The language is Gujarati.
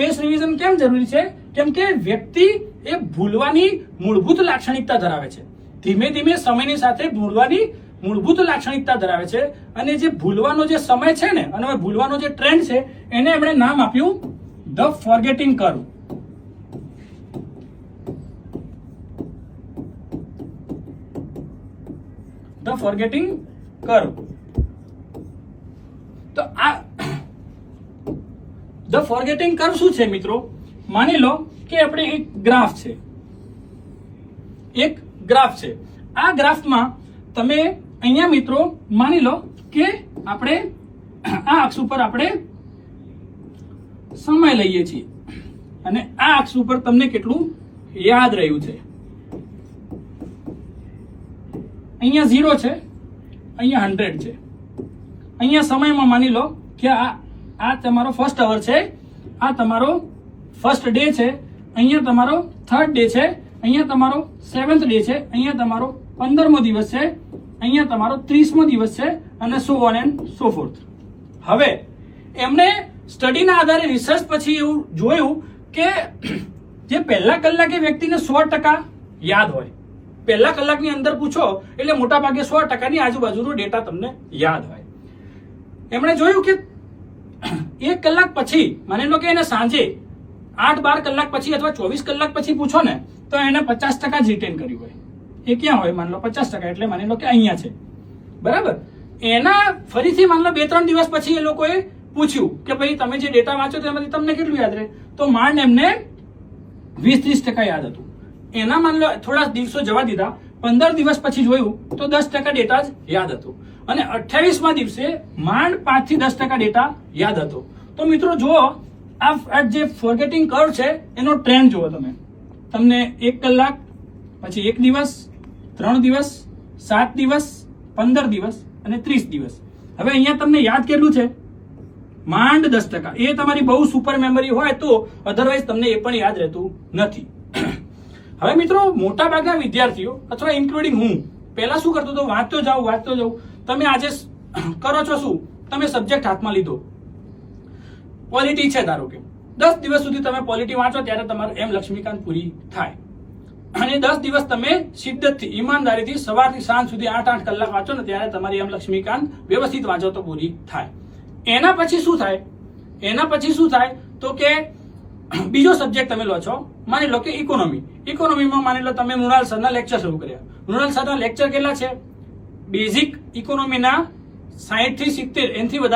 સ્પેસ રિવિઝન કેમ જરૂરી છે? કેમ કે વ્યક્તિ એ ભૂલવાની મૂળભૂત લાક્ષણિકતા ધરાવે છે. ધીમે ધીમે સમયની સાથે ભૂલવાની મૂળભૂત લાક્ષણિકતા ધરાવે છે અને જે ભૂલવાનો જે સમય છે ને, અને ભૂલવાનો જે ટ્રેન્ડ છે, એને એમણે નામ આપ્યું the forgetting curve the forgetting curve તો આ ધ ફોરગેટિંગ કર્વ શું છે મિત્રો? માની લો કે આપણે એક ગ્રાફ છે. એક ગ્રાફ છે. આ ગ્રાફમાં તમે અહીંયા મિત્રો માની લો કે આપણે આ અક્ષ ઉપર આપણે સમય લઈએ છીએ. અને આ અક્ષ ઉપર તમને કેટલું યાદ રહ્યું છે. અહીંયા ઝીરો છે, અહીંયા હંડ્રેડ છે. અહીંયા સમયમાં માની લો કે આ આ તમારો ફર્સ્ટ અવર છે. આ તમારો ફર્સ્ટ ડે છે. અહીંયા તમારો થર્ડ ડે છે. અહીંયા તમારો સેવન્થ ડે છે. અહીંયા તમારો પંદરમો દિવસ છે. અહીંયા તમારો ત્રીસમો દિવસ છે. અને so on and so forth હવે એમણે સ્ટડીના આધારે રિસર્ચ પછી એવું જોયું કે જે પહેલા કલાકે વ્યક્તિને સો ટકા યાદ હોય. પહેલા કલાકની અંદર પૂછો, એટલે મોટાભાગે સો ટકાની આજુબાજુનો ડેટા તમને યાદ હોય. એમણે જોયું કે એક કલાક પછી, માની લો કે એને સાંજે આઠ બાર કલાક પછી અથવા ચોવીસ કલાક પછી પૂછો ને, તો એને પચાસ ટકા જ રિટેન કર્યું હોય. એ ક્યાં હોય? માની લો પચાસ ટકા, એટલે માની લો કે અહીંયા છે. બરાબર? એના ફરીથી માની લો બે ત્રણ દિવસ પછી એ લોકોએ પૂછ્યું કે ભાઈ, તમે જે ડેટા વાંચો તેમાંથી તમને કેટલું યાદ રહે? તો માંડ એમને વીસ ત્રીસ ટકા યાદ હતું. એના માની લો થોડા દિવસો જવા દીધા. પંદર દિવસ પછી જોયું તો દસ ટકા ડેટા જ યાદ હતું. અને અઠ્યાવીસમાં દિવસે માંડ પાંચથી દસ ટકા ડેટા યાદ હતો. તો મિત્રો જુઓ, આ જે ફોર્ગેટિંગ કર્વ છે, એનો ટ્રેન્ડ જુઓ તમે. તમને એક કલાક, પછી એક દિવસ, ત્રણ દિવસ, સાત દિવસ, પંદર દિવસ અને ત્રીસ દિવસ. હવે અહીંયા તમને યાદ કેટલું છે? માંડ દસ ટકા. એ તમારી બહુ સુપર મેમરી હોય તો અધરવાઇઝ તમને એ પણ યાદ રહેતું નથી. હવે મિત્રો મોટા ભાગના વિદ્યાર્થીઓ, અથવા ઇન્ક્લુડિંગ હું, પહેલા શું કરતો હતો? વાંચતો જાઉં વાંચતો જાઉં તમે આજે કરો છો શું? તમે સબ્જેક્ટ હાથમાં લીધો. પોલિટી છે ધારો કે. દસ દિવસ સુધી તમે પોલિટી વાંચો, ત્યારે તમારું એમ લક્ષ્મીકાંત પૂરી થાય. અને દસ દિવસ તમે શિદ્દતથી ઈમાનદારીથી સવારથી સાંજ સુધી આઠ આઠ કલાક વાંચો ને ત્યારે તમારી એમ લક્ષ્મીકાંત વ્યવસ્થિત વાંચો તો પૂરી થાય. એના પછી શું થાય? એના પછી શું થાય? તો કે બીજો સબ્જેક્ટ તમે લો છો, માની લો કે ઇકોનોમી ઇકોનોમીમાં માની લો તમે મૃણાલ સરના લેક્ચર શરૂ કર્યા. મૃણાલ સરના લેક્ચર કેટલા છે? બેઝિક ઇકોનોમીના સાહીઠથી સિત્તેર, એનથી વધારે